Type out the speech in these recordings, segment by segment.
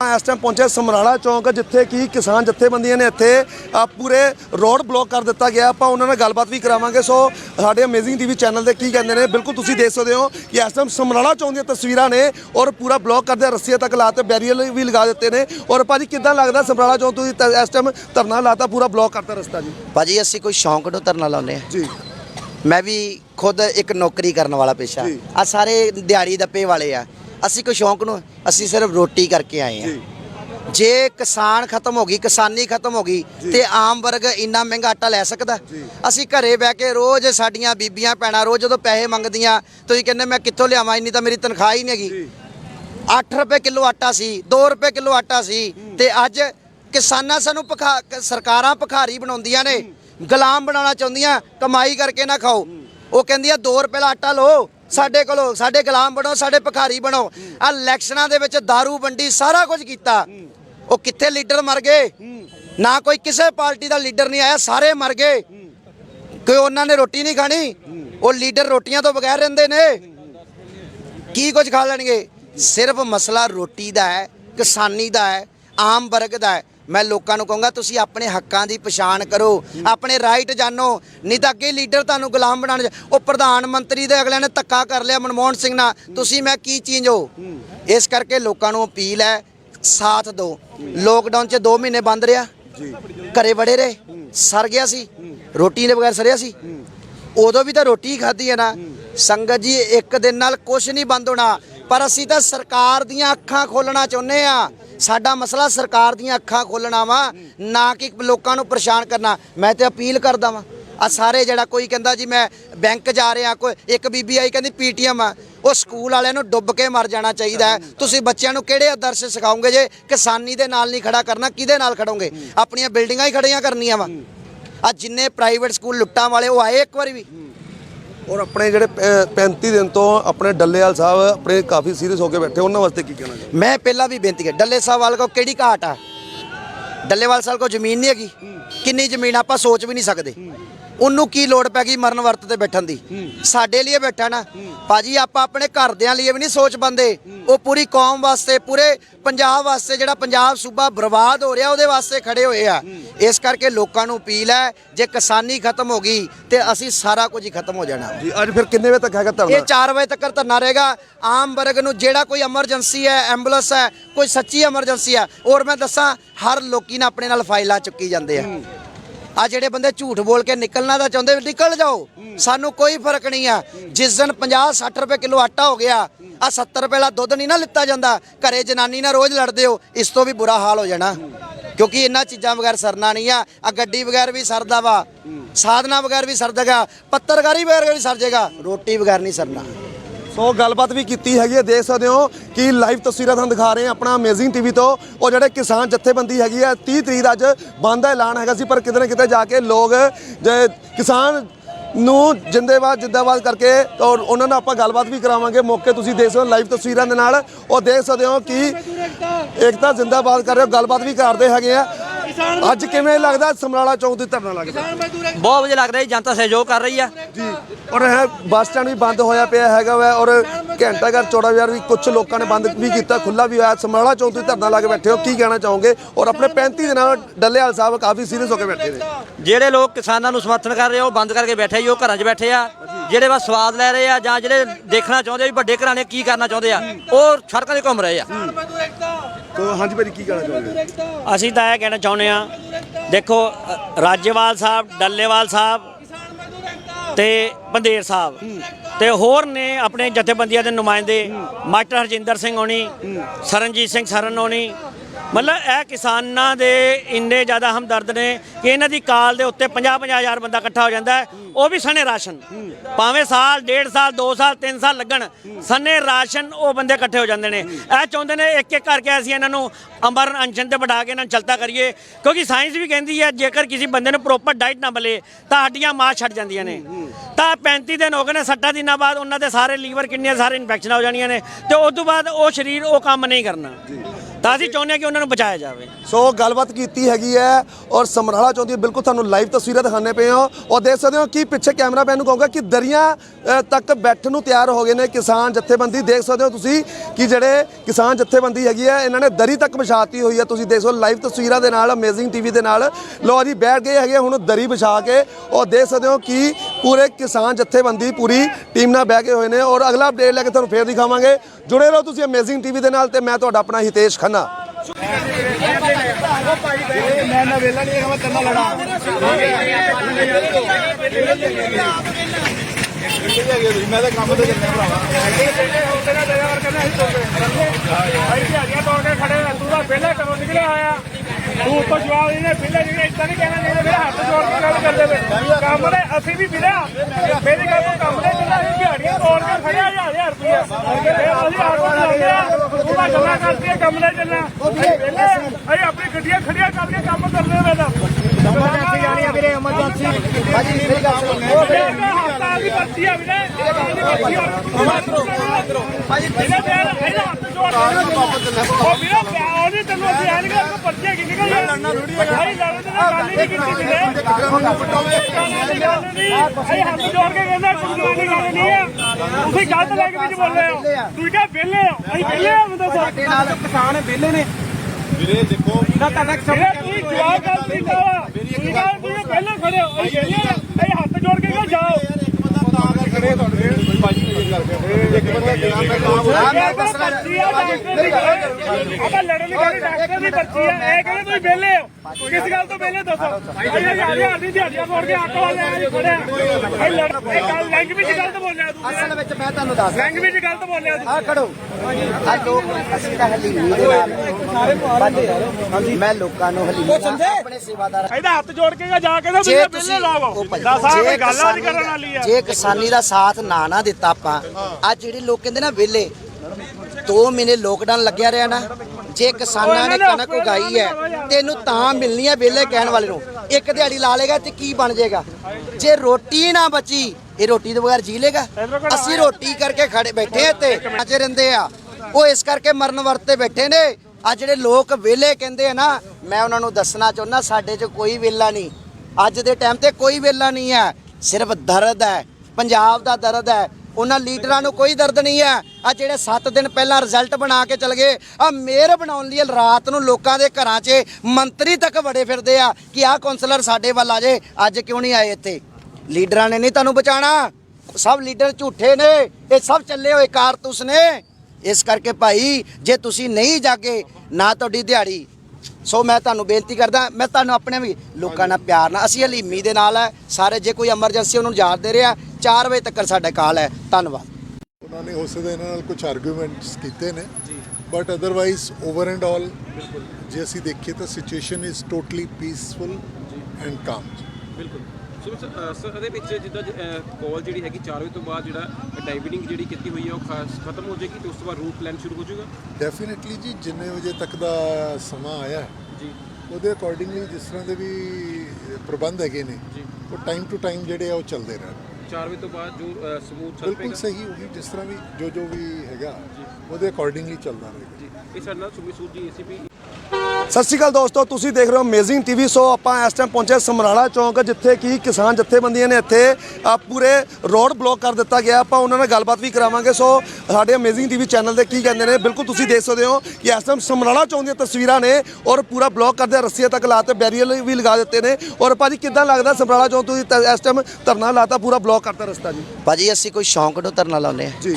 ਇਸ ਟਾਈਮ ਪਹੁੰਚੇ ਸਮਰਾਲਾ ਚੌਂਕ ਜਿੱਥੇ ਕਿ ਕਿਸਾਨ ਜਥੇਬੰਦੀਆਂ ਨੇ ਇੱਥੇ ਪੂਰੇ ਰੋਡ ਬਲੌਕ ਕਰ ਦਿੱਤਾ ਗਿਆ। ਆਪਾਂ ਉਹਨਾਂ ਨਾਲ ਗੱਲਬਾਤ ਵੀ ਕਰਾਵਾਂਗੇ। ਸੋ ਸਾਡੇ ਅਮੇਜ਼ਿੰਗ ਟੀਵੀ ਚੈਨਲ ਦੇ ਕੀ ਕਹਿੰਦੇ ਨੇ ਬਿਲਕੁਲ ਤੁਸੀਂ ਦੇਖ ਸਕਦੇ ਹੋ ਕਿ ਇਸ ਟਾਈਮ ਸਮਰਾਲਾ ਚੌਂਕ ਦੀਆਂ ਤਸਵੀਰਾਂ ਨੇ ਔਰ ਪੂਰਾ ਬਲੌਕ ਕਰਦੇ ਰੱਸੀਆਂ ਤੱਕ ਲਾਤੇ ਬੈਰੀਅਰ ਵੀ ਲਗਾ ਦਿੱਤੇ ਨੇ। ਔਰ ਭਾਜੀ ਕਿੱਦਾਂ ਲੱਗਦਾ ਸਮਰਾਲਾ ਚੌਂਕ ਤੁਸੀਂ ਇਸ ਟਾਈਮ ਧਰਨਾ ਲਾਤਾ ਪੂਰਾ ਬਲੌਕ ਕਰਤਾ ਰਸਤਾ ਜੀ? ਭਾਜੀ ਅਸੀਂ ਕੋਈ ਸ਼ੌਂਕ ਨੂੰ ਧਰਨਾ ਲਾਉਂਦੇ ਆ ਜੀ। ਮੈਂ ਵੀ ਖੁਦ ਇੱਕ ਨੌਕਰੀ ਕਰਨ ਵਾਲਾ ਪੇਸ਼ਾ। ਆ ਸਾਰੇ ਦਿਹਾੜੀ ਦੱਪੇ ਵਾਲੇ ਆ। ਅਸੀਂ ਕੋਈ ਸ਼ੌਂਕ ਨੂੰ ਅਸੀਂ ਸਿਰਫ ਰੋਟੀ ਕਰਕੇ ਆਏ ਆ ਜੀ। ਕਿਸਾਨ ਖਤਮ ਹੋ ਗਈ ਕਿਸਾਨੀ ਖਤਮ ਹੋ ਗਈ ਤੇ ਆਮ ਵਰਗ ਇੰਨਾ ਮਹਿੰਗਾ ਆਟਾ ਲੈ ਸਕਦਾ? ਅਸੀਂ ਘਰੇ ਬਹਿ ਕੇ ਰੋਜ਼ ਸਾਡੀਆਂ ਬੀਬੀਆਂ ਭੈਣਾਂ ਰੋਜ਼ ਜਦੋਂ ਪੈਸੇ ਮੰਗਦੀਆਂ ਤੁਸੀਂ ਕਹਿੰਦੇ ਮੈਂ ਕਿੱਥੋਂ ਲਿਆਵਾਂ ਇੰਨੀ ਤਾਂ ਮੇਰੀ ਤਨਖਾਹ ਹੀ ਨਹੀਂ ਹੈਗੀ। 8 ਰੁਪਏ ਕਿਲੋ ਆਟਾ ਸੀ 2 ਰੁਪਏ ਕਿਲੋ ਆਟਾ ਸੀ ਤੇ ਅੱਜ ਕਿਸਾਨਾਂ ਸਾਨੂੰ ਸਰਕਾਰਾਂ ਭਖਾਰੀ ਬਣਾਉਂਦੀਆਂ ਨੇ ਗੁਲਾਮ ਬਣਾਉਣਾ ਚਾਹੁੰਦੀਆਂ ਕਮਾਈ ਕਰਕੇ ਨਾ ਖਾਓ। ਉਹ ਕਹਿੰਦੀਆਂ 2 ਰੁਪਏ ਦਾ ਆਟਾ ਲਓ ਸਾਡੇ ਕੋਲੋਂ, ਸਾਡੇ ਗੁਲਾਮ ਬਣੋ, ਸਾਡੇ ਭਿਖਾਰੀ ਬਣੋ। ਆ ਇਲੈਕਸ਼ਨਾਂ ਦੇ ਵਿੱਚ दारू, ਵੰਡੀ ਸਾਰਾ ਕੁਝ ਕੀਤਾ। ਉਹ ਕਿੱਥੇ ਲੀਡਰ ਮਰ ਗਏ? ਨਾ ਕੋਈ ਕਿਸੇ ਪਾਰਟੀ ਦਾ ਲੀਡਰ ਨਹੀਂ ਆਇਆ, ਸਾਰੇ ਮਰ ਗਏ। ਕੋਈ ਉਹਨਾਂ ਨੇ ਰੋਟੀ ਨਹੀਂ ਖਾਣੀ? ਉਹ ਲੀਡਰ ਰੋਟੀਆਂ ਤੋਂ ਬਗੈਰ ਰਹਿੰਦੇ ਨੇ। ਕੀ ਕੁਝ ਖਾ ਲੈਣਗੇ? ਸਿਰਫ ਮਸਲਾ ਰੋਟੀ ਦਾ ਹੈ, ਕਿਸਾਨੀ ਦਾ ਹੈ, ਆਮ ਵਰਗ ਦਾ ਹੈ। ਮੈਂ ਲੋਕਾਂ ਨੂੰ ਕਹੂੰਗਾ ਤੁਸੀਂ ਆਪਣੇ ਹੱਕਾਂ ਦੀ ਪਛਾਣ ਕਰੋ ਆਪਣੇ ਰਾਈਟ ਜਾਣੋ ਨਹੀਂ ਤਾਂ ਅੱਗੇ ਲੀਡਰ ਤੁਹਾਨੂੰ ਗੁਲਾਮ ਬਣਾਉਣ ਉਹ ਪ੍ਰਧਾਨ ਮੰਤਰੀ ਦੇ ਅਗਲੇ ਨੇ ਧੱਕਾ ਕਰ ਲਿਆ ਮਨਮੋਹਨ ਸਿੰਘ ਨਾਲ। ਤੁਸੀਂ ਮੈਂ ਕੀ ਚੀਜ਼ ਹੋ? ਇਸ ਕਰਕੇ ਲੋਕਾਂ ਨੂੰ ਅਪੀਲ ਹੈ ਸਾਥ ਦਿਓ। ਲੋਕਡਾਊਨ 'ਚ 2 ਮਹੀਨੇ ਬੰਦ ਰਿਹਾ। ਘਰੇ ਬੜੇ ਰਹੇ। ਸਰ ਗਿਆ ਸੀ। ਰੋਟੀ ਦੇ ਬਗੈਰ ਸਰਿਆ ਸੀ। ਉਦੋਂ ਵੀ ਤਾਂ ਰੋਟੀ ਖਾਧੀ ਹੈ ਨਾ। ਸੰਗਤ ਜੀ ਇੱਕ ਦਿਨ ਨਾਲ ਕੁਝ ਨਹੀਂ ਬੰਦ ਹੋਣਾ। ਪਰ ਅਸੀਂ ਤਾਂ ਸਰਕਾਰ ਦੀਆਂ ਅੱਖਾਂ ਖੋਲਣਾ ਚਾਹੁੰਦੇ ਆ ਸਾਡਾ ਮਸਲਾ ਸਰਕਾਰ ਦੀਆਂ ਅੱਖਾਂ ਖੋਲਣਾ ਵਾ, ਨਾ ਕਿ ਲੋਕਾਂ ਨੂੰ ਪਰੇਸ਼ਾਨ ਕਰਨਾ। ਮੈਂ ਤੇ ਅਪੀਲ ਕਰਦਾ ਵਾਂ। ਆ ਸਾਰੇ ਜਿਹੜਾ ਕੋਈ ਕਹਿੰਦਾ ਜੀ ਮੈਂ ਬੈਂਕ ਜਾ ਰਿਹਾ, ਕੋਈ ਇੱਕ ਬੀਬੀ ਆਈ ਕਹਿੰਦੀ ਪੀਟੀਐਮ ਆ, ਉਹ ਸਕੂਲ ਵਾਲਿਆਂ ਨੂੰ ਡੁੱਬ ਕੇ ਮਰ ਜਾਣਾ ਚਾਹੀਦਾ ਹੈ। ਤੁਸੀਂ ਬੱਚਿਆਂ ਨੂੰ ਕਿਹੜੇ ਆਦਰਸ਼ ਸਿਖਾਓਗੇ ਜੇ ਕਿਸਾਨੀ ਦੇ ਨਾਲ ਨਹੀਂ ਖੜਾ ਕਰਨਾ, ਕਿਹਦੇ ਨਾਲ ਖੜੋਗੇ? ਆਪਣੀਆਂ ਬਿਲਡਿੰਗਾਂ ਹੀ ਖੜੀਆਂ ਕਰਨੀਆਂ ਵਾ। ਆ ਜਿੰਨੇ ਪ੍ਰਾਈਵੇਟ ਸਕੂਲ ਲੁੱਟਾਂ ਵਾਲੇ, ਉਹ ਆਏ ਇੱਕ ਵਾਰੀ ਵੀ। ਔਰ ਆਪਣੇ ਜਿਹੜੇ ਅ, 35 ਦਿਨ ਤੋਂ ਆਪਣੇ ਡੱਲੇਵਾਲ ਸਾਹਿਬ ਆਪਣੇ ਕਾਫੀ ਸੀਰੀਅਸ ਹੋ ਕੇ ਬੈਠੇ ਉਹਨਾਂ ਵਾਸਤੇ ਕੀ ਕਹਿਣਾ ਜੀ ਮੈਂ ਪਹਿਲਾਂ ਵੀ ਬੇਨਤੀ ਕਰ ਡੱਲੇ ਸਾਹਿਬ ਵਾਲ ਕੋ ਕਿਹੜੀ ਘਾਟ ਆ? ਡੱਲੇਵਾਲ ਸਾਹਿਬ ਕੋ ਜ਼ਮੀਨ ਨਹੀਂ ਹੈਗੀ। ਕਿੰਨੀ ਜ਼ਮੀਨ ਆਪਾਂ ਸੋਚ ਵੀ ਨਹੀਂ ਸਕਦੇ। ਉਹਨੂੰ ਕੀ ਲੋੜ ਪੈ ਗਈ ਮਰਨ ਵਰਤ ਤੇ ਬੈਠਣ ਦੀ? ਸਾਡੇ ਲਈ ਬੈਠਾ ਨਾ। ਭਾਜੀ ਆਪਾਂ ਆਪਣੇ ਘਰਦਿਆਂ ਲਈ ਵੀ ਨਹੀਂ ਸੋਚ ਬੰਦੇ। ਉਹ ਪੂਰੀ ਕੌਮ ਵਾਸਤੇ ਪੂਰੇ ਪੰਜਾਬ ਵਾਸਤੇ ਜਿਹੜਾ ਪੰਜਾਬ ਸੂਬਾ ਬਰਬਾਦ ਹੋ ਰਿਹਾ ਉਹਦੇ ਵਾਸਤੇ ਖੜੇ ਹੋਏ ਆ। ਇਸ ਕਰਕੇ ਲੋਕਾਂ ਨੂੰ ਅਪੀਲ ਹੈ ਜੇ ਕਿਸਾਨੀ ਖਤਮ ਹੋ ਗਈ ਤੇ ਅਸੀਂ ਸਾਰਾ ਕੁਝ ਹੀ ਖਤਮ ਹੋ ਜਾਣਾ। ਜੀ ਅੱਜ ਫਿਰ ਕਿੰਨੇ ਵਜੇ ਤੱਕ ਹੈਗਾ ਧਰਨਾ? ਇਹ 4 ਵਜੇ ਤੱਕ ਧਰਨਾ ਰਹੇਗਾ। ਆਮ ਵਰਗ ਨੂੰ ਜਿਹੜਾ ਕੋਈ ਐਮਰਜੈਂਸੀ ਹੈ ਐਂਬੂਲੈਂਸ ਹੈ ਕੋਈ ਸੱਚੀ ਐਮਰਜੈਂਸੀ ਹੈ ਔਰ ਮੈਂ ਦੱਸਾਂ ਹਰ ਲੋਕੀ ਨਾ ਆਪਣੇ ਨਾਲ ਫਾਈਲਾਂ ਚੁੱਕੀ ਜਾਂਦੇ ਆ। ਆ ਜਿਹੜੇ ਬੰਦੇ ਝੂਠ ਬੋਲ ਕੇ ਨਿਕਲਣਾ ਤਾਂ ਚਾਹੁੰਦੇ ਨਿਕਲ ਜਾਓ। ਸਾਨੂੰ ਕੋਈ ਫ਼ਰਕ ਨਹੀਂ ਆ। ਜਿਸ ਦਿਨ 50 60 ਰੁਪਏ ਕਿਲੋ ਆਟਾ ਹੋ ਗਿਆ ਆ 70 ਰੁਪਏ ਦਾ ਦੁੱਧ ਨਹੀਂ ਨਾ ਲਿੱਤਾ ਜਾਂਦਾ। ਘਰੇ ਜਨਾਨੀ ਨਾਲ ਰੋਜ਼ ਲੜਦੇ ਹੋ, ਇਸ ਤੋਂ ਵੀ ਬੁਰਾ ਹਾਲ ਹੋ ਜਾਣਾ। ਕਿਉਂਕਿ ਇਹਨਾਂ ਚੀਜ਼ਾਂ ਬਗੈਰ ਸਰਨਾ ਨਹੀਂ ਆ। ਆ ਗੱਡੀ ਬਗੈਰ ਵੀ ਸਰਦਾ ਵਾ, ਸਾਧਨਾ ਬਗੈਰ ਵੀ ਸਰਦੇਗਾ ਪੱਤਰਕਾਰੀ ਬਗੈਰ ਵੀ ਸਰ ਜਾਏਗਾ ਰੋਟੀ ਬਗੈਰ ਨਹੀਂ ਸਰਨਾ। ਸੋ ਗੱਲਬਾਤ ਵੀ ਕੀਤੀ ਹੈਗੀ ਹੈ, ਦੇਖ ਸਕਦੇ ਹੋ ਕਿ ਲਾਈਵ ਤਸਵੀਰਾਂ ਤੁਹਾਨੂੰ ਦਿਖਾ ਰਹੇ ਹਾਂ ਆਪਣਾ ਅਮੇਜ਼ਿੰਗ ਟੀਵੀ ਤੋਂ। ਉਹ ਜਿਹੜੇ ਕਿਸਾਨ ਜਥੇਬੰਦੀ ਹੈਗੀ ਹੈ 30 ਤਰੀਕ ਦਾ ਅੱਜ ਬੰਦ ਦਾ ਐਲਾਨ ਹੈਗਾ ਸੀ, ਪਰ ਕਿਤੇ ਨਾ ਕਿਤੇ ਜਾ ਕੇ ਲੋਕ ਜੇ ਕਿਸਾਨ ਨੂੰ ਜਿੰਦੇਬਾਦ ਜਿੰਦਾਬਾਦ ਕਰਕੇ ਔਰ ਉਹਨਾਂ ਨਾਲ ਆਪਾਂ ਗੱਲਬਾਤ ਵੀ ਕਰਾਵਾਂਗੇ। ਮੌਕੇ ਤੁਸੀਂ ਦੇਖ ਸਕਦੇ ਹੋ ਲਾਈਵ ਤਸਵੀਰਾਂ ਦੇ ਨਾਲ। ਉਹ ਦੇਖ ਸਕਦੇ ਹੋ ਕਿ ਏਕਤਾ ਜਿੰਦਾਬਾਦ ਕਰ ਰਹੇ ਹੋ, ਗੱਲਬਾਤ ਵੀ ਕਰਦੇ ਹੈਗੇ ਆ। ਅੱਜ ਕਿਵੇਂ ਲੱਗਦਾ? ਸਮਰਾਲਾ ਚੌਕ ਤੇ ਧਰਨਾ ਲੱਗਦਾ। ਬਹੁਤ ਵਧੀਆ ਲੱਗ ਰਿਹਾ ਜੀ ਜਨਤਾ ਸਹਿਯੋਗ ਕਰ ਰਹੀ ਆ। ਜੀ ਔਰ ਇਹ ਬੱਸ ਸਟੈਂਡ ਵੀ ਬੰਦ ਹੋਇਆ ਪਿਆ ਹੈਗਾ ਵਾ ਔਰ ਘੰਟਾ ਘਰ ਚੌੜਾ ਬਾਜ਼ਾਰ ਵੀ ਕੁਝ ਲੋਕਾਂ ਨੇ ਬੰਦ ਵੀ ਕੀਤਾ ਖੁੱਲਾ ਵੀ ਹੋਇਆ। ਸਮਰਾਲਾ ਚੌਂਕ ਤੇ ਧਰਨਾ ਲਾ ਕੇ ਬੈਠੇ ਹੋ ਕੀ ਕਹਿਣਾ ਚਾਹੋਗੇ? ਔਰ ਆਪਣੇ 35 ਦਿਨਾਂ ਡੱਲੇਵਾਲ ਸਾਹਿਬ ਕਾਫੀ ਸੀਰੀਅਸ ਹੋ ਕੇ ਬੈਠੇ ਨੇ। ਜਿਹੜੇ ਲੋਕ ਕਿਸਾਨਾਂ ਨੂੰ ਸਮਰਥਨ ਕਰ ਰਹੇ ਆ ਉਹ ਬੰਦ ਕਰਕੇ ਬੈਠੇ ਜੀ ਉਹ ਘਰਾਂ 'ਚ ਬੈਠੇ ਆ। ਜਿਹੜੇ ਬਸ ਸਵਾਦ ਲੈ ਰਹੇ ਆ ਜਾਂ ਜਿਹੜੇ ਦੇਖਣਾ ਚਾਹੁੰਦੇ ਆ ਵੀ ਵੱਡੇ ਘਰਾਂ ਨੇ ਕੀ ਕਰਨਾ ਚਾਹੁੰਦੇ ਆ ਉਹ ਸੜਕਾਂ 'ਤੇ ਘੁੰਮ ਰਹੇ ਆ। ਤੋ ਹਾਂਜੀ ਭਾਜੀ ਕੀ ਕਹਿਣਾ ਚਾਹੋਗੇ? ਅਸੀਂ ਤਾਂ ਇਹ ਕਹਿਣਾ ਚਾਹੁੰਦੇ ਆ ਦੇਖੋ ਅ, ਰਾਜੇਵਾਲ ਸਾਹਿਬ ਡੱਲੇਵਾਲ ਸਾਹਿਬ ਤੇ ਬੰਦੇਰ ਸਾਹਿਬ ਤੇ ਹੋਰ ਨੇ ਆਪਣੇ ਜਥੇਬੰਦੀਆਂ ਦੇ ਨੁਮਾਇੰਦੇ ਮਾਸਟਰ ਹਰਜਿੰਦਰ ਸਿੰਘ ਹੋਣੀ ਸਰਨਜੀਤ ਸਿੰਘ ਸਰਨ ਹੋਣੀ ਮਤਲਬ ਇਹ ਕਿਸਾਨਾਂ ਦੇ ਇੰਨੇ ਜ਼ਿਆਦਾ ਹਮਦਰਦ ਨੇ ਕਿ ਇਹਨਾਂ ਦੀ ਕਾਲ ਦੇ ਉੱਤੇ 50 50 ਹਜ਼ਾਰ ਬੰਦਾ ਇਕੱਠਾ ਹੋ ਜਾਂਦਾ ਉਹ ਵੀ ਸਣੇ ਰਾਸ਼ਨ। ਭਾਵੇਂ ਸਾਲ, ਡੇਢ ਸਾਲ 2 ਸਾਲ 3 ਸਾਲ ਲੱਗਣ, ਸਣੇ ਰਾਸ਼ਨ ਉਹ ਬੰਦੇ ਇਕੱਠੇ ਹੋ ਜਾਂਦੇ ਨੇ। ਇਹ ਚਾਹੁੰਦੇ ਨੇ ਇੱਕ ਇੱਕ ਕਰਕੇ ਅਸੀਂ ਇਹਨਾਂ ਨੂੰ ਅੰਬਰ ਅਨਸ਼ਨ ਤੇ ਬਿਠਾ ਕੇ ਇਹਨਾਂ ਨੂੰ ਚਲਤਾ ਕਰੀਏ। ਕਿਉਂਕਿ ਸਾਇੰਸ ਵੀ ਕਹਿੰਦੀ ਹੈ, ਜੇਕਰ ਕਿਸੇ ਬੰਦੇ ਨੂੰ ਪ੍ਰੋਪਰ ਡਾਈਟ ਨਾ ਮਿਲੇ, ਤਾਂ ਹੱਡੀਆਂ ਮਾਂ ਛੱਡ ਜਾਂਦੀਆਂ ਨੇ। ਤਾਂ 35 ਦਿਨ ਹੋ ਗਏ ਨੇ 60 ਦਿਨਾਂ ਬਾਅਦ ਉਹਨਾਂ ਦੇ ਸਾਰੇ ਲੀਵਰ ਕਿੰਨੀਆਂ, ਸਾਰੇ ਇਨਫੈਕਸ਼ਨ ਹੋ ਜਾਣੀਆਂ ਨੇ। ਤੇ ਉਸ ਤੋਂ ਬਾਅਦ ਉਹ ਸਰੀਰ ਉਹ ਕੰਮ ਨਹੀਂ ਕਰਨਾ। ਤਾਂ ਅਸੀਂ ਚਾਹੁੰਦੇ ਹਾਂ ਕਿ ਉਹਨਾਂ ਨੂੰ ਬਚਾਇਆ ਜਾਵੇ। ਸੋ ਗੱਲਬਾਤ ਕੀਤੀ ਹੈਗੀ ਹੈ ਔਰ ਸਮਰਾਲਾ ਚੌਂਕ ਬਿਲਕੁਲ ਤੁਹਾਨੂੰ ਲਾਈਵ ਤਸਵੀਰਾਂ ਦਿਖਾਣੇ ਪਏ ਹਾਂ ਔਰ ਦੇਖ ਸਕਦੇ ਹੋ ਕਿ ਪਿੱਛੇ ਕੈਮਰਾਮੈਨ ਨੂੰ ਕਹੂੰਗਾ ਕਿ ਦਰੀਆਂ ਤੱਕ ਬੈਠਣ ਨੂੰ ਤਿਆਰ ਹੋ ਗਏ ਨੇ ਕਿਸਾਨ ਜਥੇਬੰਦੀ। ਦੇਖ ਸਕਦੇ ਹੋ ਤੁਸੀਂ ਕਿ ਜਿਹੜੇ ਕਿਸਾਨ ਜਥੇਬੰਦੀ ਹੈਗੀ ਹੈ, ਇਹਨਾਂ ਨੇ ਦਰੀ ਤੱਕ ਵਿਛਾਤੀ ਹੋਈ ਹੈ। ਤੁਸੀਂ ਦੇਖ ਸਕਦੇ ਲਾਈਵ ਤਸਵੀਰਾਂ ਦੇ ਨਾਲ ਅਮੇਜ਼ਿੰਗ ਟੀਵੀ ਦੇ ਨਾਲ। ਲੋ ਜੀ, ਬੈਠ ਗਏ ਹੈਗੇ ਹੁਣ ਦਰੀ ਵਿਛਾ ਕੇ ਔਰ ਦੇਖ ਸਕਦੇ ਹੋ ਕਿ ਪੂਰੇ ਕਿਸਾਨ ਜਥੇਬੰਦੀ ਪੂਰੀ ਟੀਮ ਨਾਲ ਬਹਿ ਕੇ ਹੋਏ ਨੇ ਔਰ ਅਗਲਾ ਅਪਡੇਟ ਲੈ ਕੇ ਤੁਹਾਨੂੰ ਫੇਰ ਦਿਖਾਵਾਂਗੇ। ਜੁੜੇ ਰਹੋ ਤੁਸੀਂ ਅਮੇਜ਼ਿੰਗ ਟੀਵੀ ਦੇ ਨਾਲ ਤੇ ਮੈਂ ਤੁਹਾਡਾ ਆਪਣਾ ਹਿਤੇਸ਼ ਖੰਨਾ। ਮੈਂ ਤਾਂ ਕੰਮ ਤੇ ਚੱਲਿਆ ਭਰਾਵਾ ਤੂੰ ਉੱਤੋਂ ਜਵਾਬ ਇਹਨੇ ਪਹਿਲੇ ਜਿਹੜੇ ਇਦਾਂ ਨਹੀਂ ਕਹਿਣਾ ਨਹੀਂ ਮੇਰੇ ਹੱਥ ਕਰਦੇ ਪਏ ਕੰਮ ਦੇ ਅਸੀਂ ਵੀ ਵੀਰਾ ਮੇਰੀ ਗੱਲ ਤੋਂ ਕੰਮ ਦੇ ਜਿੰਨਾ ਅਸੀਂ ਦਿਹਾੜੀਆਂ ਤੋੜ ਕੇ ਖੜਿਆ ਹਜ਼ਾਰ ਹਜ਼ਾਰ ਰੁਪਇਆ ਅਸੀਂ ਆਟੋ ਲਾਉਂਦੇ ਆ। ਤੂੰ ਤਾਂ ਗੱਲਾਂ ਕਰਦੀ ਕੰਮ ਦੇ ਚੱਲਣਾ ਅਸੀਂ ਆਪਣੀ ਗੱਡੀਆਂ ਖੜੀਆਂ ਕਰਕੇ ਕੰਮ ਕਰਦੇ ਵੇ ਤਾਂ ਐਮਰਜੈਂਸੀ ਵੀਰੇ ਐਮਰਜੈਂਸੀ ਭਾਜੀ ਮੇਰੀ ਗੱਲ ਸੁਣੋ ਹੱਥਾਂ ਦੀ ਪਰਚੀ ਆ ਵੀਰੇ। ਹੱਥਾਂ ਦੀ ਪਰਚੀ ਆ ਭਾਜੀ ਇਹਨੇ ਮੇਰਾ ਇਹਦਾ ਹੱਥ ਜੋੜ ਕੇ ਉਹ ਵੀਰੇ ਕਿਆ ਉਹਨੇ ਤੈਨੂੰ ਅਸੀਂ ਐਂ ਨਹੀਂ ਕਰ ਪਰਚੀ ਹੈਗੀ ਨਿਕਲ ਜਾ ਲੜਨਾ ਥੋੜੀ ਹੈ ਭਾਈ ਲੜਨ ਦੀ ਤਾਂ ਗੱਲ ਹੀ ਨਹੀਂ ਕੀਤੀ ਵੀਰੇ। ਅਸੀਂ ਹੱਥ ਜੋੜ ਕੇ ਕਹਿੰਦਾ ਕੁੰਜਵਾਨੀ ਗੱਲ ਨਹੀਂ ਹੈ ਤੁਸੀਂ ਗਲਤ ਲੈਂਗੁਏਜ ਬੋਲੇ ਹੋ। ਤੁਸੀਂ ਕਿਹਾ ਵਿਹਲੇ ਹੋ। ਅਸੀਂ ਵਿਹਲੇ ਹੋ ਮੈਂ ਦੱਸੋ। ਕਿਸਾਨ ਵਿਹਲੇ ਨੇ। ਵੀਰੇ ਦੇਖੋ। ਵੀਰੇ ਤੁਸੀਂ ਜਵਾਬ ਗੱਲ ਦਿੱਤਾ ਵਾ। ਤੁਸੀਂ ਕਹਾਂ ਤੁਸੀਂ ਪਹਿਲਾਂ ਖੜੇ ਹੋ। ਅਸੀਂ ਵਿਹਲੇ ਹਾਂ ਅਸੀਂ ਹੱਥ ਜੋੜ ਕੇ ਕਿਹਾ ਜਾਓ। ਤੁਹਾਡੇ ਕੋਈ ਬਾਜੀ ਨਹੀਂ ਕਰਕੇ ਇੱਕ ਬੰਦਾ ਗਿਆ ਮੈਂ ਕੰਮ ਮੈਂ ਦੱਸਣਾ ਆਪਾਂ ਲੜਨ ਦੀ ਗੱਲ ਡਾਕਟਰ ਦੀ ਪਰਚੀ ਹੈ ਇਹ ਕਹਿੰਦੇ ਤੁਸੀਂ ਵਿਹਲੇ ਹੋ। ਕਿਸ ਗੱਲ ਤੋਂ ਵਿਹਲੇ ਦੱਸੋ? ਅਸੀਂ ਹਜ਼ਾਰ ਹਜ਼ਾਰ ਦੀ ਦਿਹਾੜੀਆਂ ਮੋੜ ਕੇ ਆਟੋ ਵਾਲੇ ਆਏ ਖੜਿਆ ਅਸੀਂ ਲੜ ਇਹ ਗੱਲ ਲੈਂਗੁਏਜ ਗਲਤ ਬੋਲਿਆ ਤੂੰ ਅਸਲ ਵਿੱਚ ਮੈਂ ਤੁਹਾਨੂੰ ਦੱਸ ਲੈਂਗੁਏਜ ਗਲਤ ਬੋਲਿਆ ਤੂੰ। ਆ ਖੜੋ। ਆ ਲੋਕ ਅਸੀਂ ਤਾਂ ਹਲੀਮੀ ਦੇ ਨਾਲ। ਮੈਂ ਲੋਕਾਂ ਨੂੰ ਨਾਲ ਆਪਣੇ ਸੇਵਾਦਾਰ ਇਹਦਾ ਹੱਥ ਜੋੜ ਕੇ ਜਾ ਕੇ ਤਾਂ ਵਿਹਲੇ ਲਾਵੋ ਦੱਸ ਆ ਗੱਲ ਆ ਕਿਸਾਨੀ ਕਰਨ ਦਾ- ਵਾਲੀ ਆ। ਜੇ ਕਿਸਾਨੀ ਦਾ ਸਾਥ ਨਾ ਨਾ ਦਿੱਤਾ ਆਪਾਂ ਅੱਜ ਜਿਹੜੇ ਲੋਕ ਕਹਿੰਦੇ ਨਾ ਵਿਹਲੇ 2 ਮਹੀਨੇ ਲੋਕਡਾਊਨ ਲੱਗਿਆ ਰਿਹਾ ਨਾ ਜੇ ਕਿਸਾਨਾਂ ਨੇ ਕਣਕ ਉਗਾਈ ਹੈ ਤੈਨੂੰ ਤਾਂ ਮਿਲਣੀ ਹੈ ਵਿਹਲੇ ਕਹਿਣ ਵਾਲੇ ਨੂੰ। ਇੱਕ ਦਿਹਾੜੀ ਲਾ ਲੇਗਾ ਤੇ ਕੀ ਬਣ ਜਾਏਗਾ? ਜੇ ਰੋਟੀ ਨਾ ਬਚੀ ਇਹ ਰੋਟੀ ਦੇ ਬਗੈਰ ਜੀ ਲੇਗਾ ਅਸੀਂ ਰੋਟੀ ਕਰਕੇ ਖੜੇ ਬੈਠੇ ਤੇ ਅੱਜ ਰਹਿੰਦੇ ਆ। ਉਹ ਇਸ ਕਰਕੇ ਮਰਨ ਵਰਤੇ ਬੈਠੇ ਨੇ। ਆ ਜਿਹੜੇ ਲੋਕ ਵਿਹਲੇ ਕਹਿੰਦੇ ਆ ਨਾ ਮੈਂ ਉਹਨਾਂ ਨੂੰ ਦੱਸਣਾ ਚਾਹੁੰਦਾ ਸਾਡੇ 'ਚ ਕੋਈ ਵਿਹਲਾ ਨਹੀਂ। ਅੱਜ ਦੇ ਟਾਈਮ ਤੇ ਕੋਈ ਵੇਲਾ ਨਹੀਂ ਹੈ। ਸਿਰਫ ਦਰਦ ਹੈ ਪੰਜਾਬ ਦਾ ਦਰਦ ਹੈ। ਉਹਨਾਂ ਲੀਡਰਾਂ ਨੂੰ ਕੋਈ ਦਰਦ ਨਹੀਂ ਹੈ। ਆ ਜਿਹੜੇ 7 ਦਿਨ ਪਹਿਲਾਂ ਰਿਜ਼ਲਟ ਬਣਾ ਕੇ ਚਲ ਗਏ ਆ ਮੇਅਰ ਬਣਾਉਣ ਲਈ ਰਾਤ ਨੂੰ ਲੋਕਾਂ ਦੇ ਘਰਾਂ 'ਚ ਮੰਤਰੀ ਤੱਕ ਵੜੇ ਫਿਰਦੇ ਆ ਕਿ ਆਹ ਕਾਉਂਸਲਰ ਸਾਡੇ ਵੱਲ ਆ ਜੇ, ਅੱਜ ਕਿਉਂ ਨਹੀਂ ਆਏ ਇੱਥੇ? ਲੀਡਰਾਂ ਨੇ ਨਹੀਂ ਤੁਹਾਨੂੰ ਬਚਾਣਾ ਸਭ ਲੀਡਰ ਝੂਠੇ ਨੇ, ਇਹ ਸਭ ਚੱਲੇ ਹੋਏ ਕਾਰਤੂਸ ਨੇ। ਇਸ ਕਰਕੇ ਭਾਈ, ਜੇ ਤੁਸੀਂ ਨਹੀਂ ਜਾਗੇ, ਨਾ ਤੁਹਾਡੀ ਦਿਹਾੜੀ। ਸੋ ਮੈਂ ਤੁਹਾਨੂੰ ਬੇਨਤੀ ਕਰਦਾ ਮੈਂ ਤੁਹਾਨੂੰ ਆਪਣੇ ਵੀ ਲੋਕਾਂ ਨਾਲ ਪਿਆਰ ਨਾਲ ਅਸੀਂ ਹਲੀਮੀ ਦੇ ਨਾਲ ਹੈ ਸਾਰੇ ਜੇ ਕੋਈ ਐਮਰਜੈਂਸੀ ਉਹਨੂੰ ਯਾਦ ਦੇ ਰਿਹਾ 4 ਵਜੇ ਤੱਕ ਸਾਡਾ ਕਾਲ ਹੈ ਧੰਨਵਾਦ। ਉਹਨਾਂ ਨੇ ਉਸੇ ਦੇ ਇਹਨਾਂ ਨਾਲ ਕੁਝ ਆਰਗੂਮੈਂਟਸ ਕੀਤੇ ਨੇ but otherwise over and all ਜੇ ਅਸੀਂ ਦੇਖੀਏ ਤਾਂ situation is totally peaceful and calm ਬਿਲਕੁਲ। ਸੋ ਸਰ ਇਹਦੇ ਵਿੱਚ ਜਿੱਦਾਂ ਕਾਲ ਜਿਹੜੀ ਹੈਗੀ 4 ਵਜੇ ਤੋਂ ਬਾਅਦ ਜਿਹੜਾ ਡਾਈਵਿੰਗ ਜਿਹੜੀ ਕੀਤੀ ਹੋਈ ਹੈ ਉਹ ਖਤਮ ਹੋ ਜਾਏਗੀ ਤੇ ਉਸ ਤੋਂ ਬਾਅਦ ਰੂਟ ਪਲਾਨ ਸ਼ੁਰੂ ਹੋ ਜਾਊਗਾ? ਡੈਫੀਨਿਟਲੀ ਜੀ ਜਿੰਨੇ ਵਜੇ ਤੱਕ ਦਾ ਸਮਾਂ ਆਇਆ ਹੈ, ਜੀ। ਉਹਦੇ ਅਕੋਰਡਿੰਗਲੀ ਜਿਸ ਤਰ੍ਹਾਂ ਦੇ ਵੀ ਪ੍ਰਬੰਧ ਹੈਗੇ ਨੇ ਜੀ। ਉਹ ਟਾਈਮ ਟੂ ਟਾਈਮ ਜਿਹੜੇ ਆ ਉਹ ਚੱਲਦੇ ਰਹਿਣ। 4 ਵਜੇ ਤੋਂ ਬਾਅਦ ਜੋ ਸਮੂਥ ਚੱਲ ਬਿਲਕੁਲ ਪਏਗਾ। ਸਹੀ ਹੋਗੀ ਜਿਸ ਤਰ੍ਹਾਂ ਵੀ ਜੋ ਜੋ ਵੀ ਹੈਗਾ ਉਹਦੇ ਅਕੋਰਡਿੰਗਲੀ ਚੱਲਦਾ ਰਹੇਗਾ। ਜੀ। ਇਹ ਸਾਡੇ ਨਾਲ ਸੁਮੀ ਸੂਦ ਜੀ ਏਸੀਪੀ ਸਤਿ ਸ਼੍ਰੀ ਅਕਾਲ ਦੋਸਤੋ ਤੁਸੀਂ ਦੇਖ ਰਹੇ ਹੋ ਅਮੇਜ਼ਿੰਗ ਟੀਵੀ ਸੋ ਆਪਾਂ ਇਸ ਟਾਈਮ ਪਹੁੰਚੇ ਸਮਰਾਲਾ ਚੌਂਕ ਜਿੱਥੇ ਕਿ ਕਿਸਾਨ ਜਥੇਬੰਦੀਆਂ ਨੇ ਇੱਥੇ ਅ, ਪੂਰੇ ਰੋਡ ਬਲੌਕ ਕਰ ਦਿੱਤਾ ਗਿਆ। ਆਪਾਂ ਉਹਨਾਂ ਨਾਲ ਗੱਲਬਾਤ ਵੀ ਕਰਾਵਾਂਗੇ। ਸੋ ਸਾਡੇ ਅਮੇਜ਼ਿੰਗ ਟੀਵੀ ਚੈਨਲ ਦੇ ਕੀ ਕਹਿੰਦੇ ਨੇ ਬਿਲਕੁਲ ਤੁਸੀਂ ਦੇਖ ਸਕਦੇ ਹੋ ਕਿ ਇਸ ਟਾਈਮ ਸਮਰਾਲਾ ਚੌਂਕ ਦੀਆਂ ਤਸਵੀਰਾਂ ਨੇ ਔਰ ਪੂਰਾ ਬਲੌਕ ਕਰਦੇ ਰੱਸੀਆਂ ਤੱਕ ਲਾਤੇ ਬੈਰੀਅਰ ਵੀ ਲਗਾ ਦਿੱਤੇ ਨੇ। ਔਰ ਭਾਜੀ ਕਿੱਦਾਂ ਲੱਗਦਾ ਸਮਰਾਲਾ ਚੌਂਕ ਤੁਸੀਂ ਤ- ਇਸ ਟਾਈਮ ਧਰਨਾ ਲਾਤਾ ਪੂਰਾ ਬਲੌਕ ਕਰਤਾ ਰਸਤਾ ਜੀ? ਭਾਜੀ ਅਸੀਂ ਕੋਈ ਸ਼ੌਂਕ ਨੂੰ ਧਰਨਾ ਲਾਉਂਦੇ ਆ ਜੀ।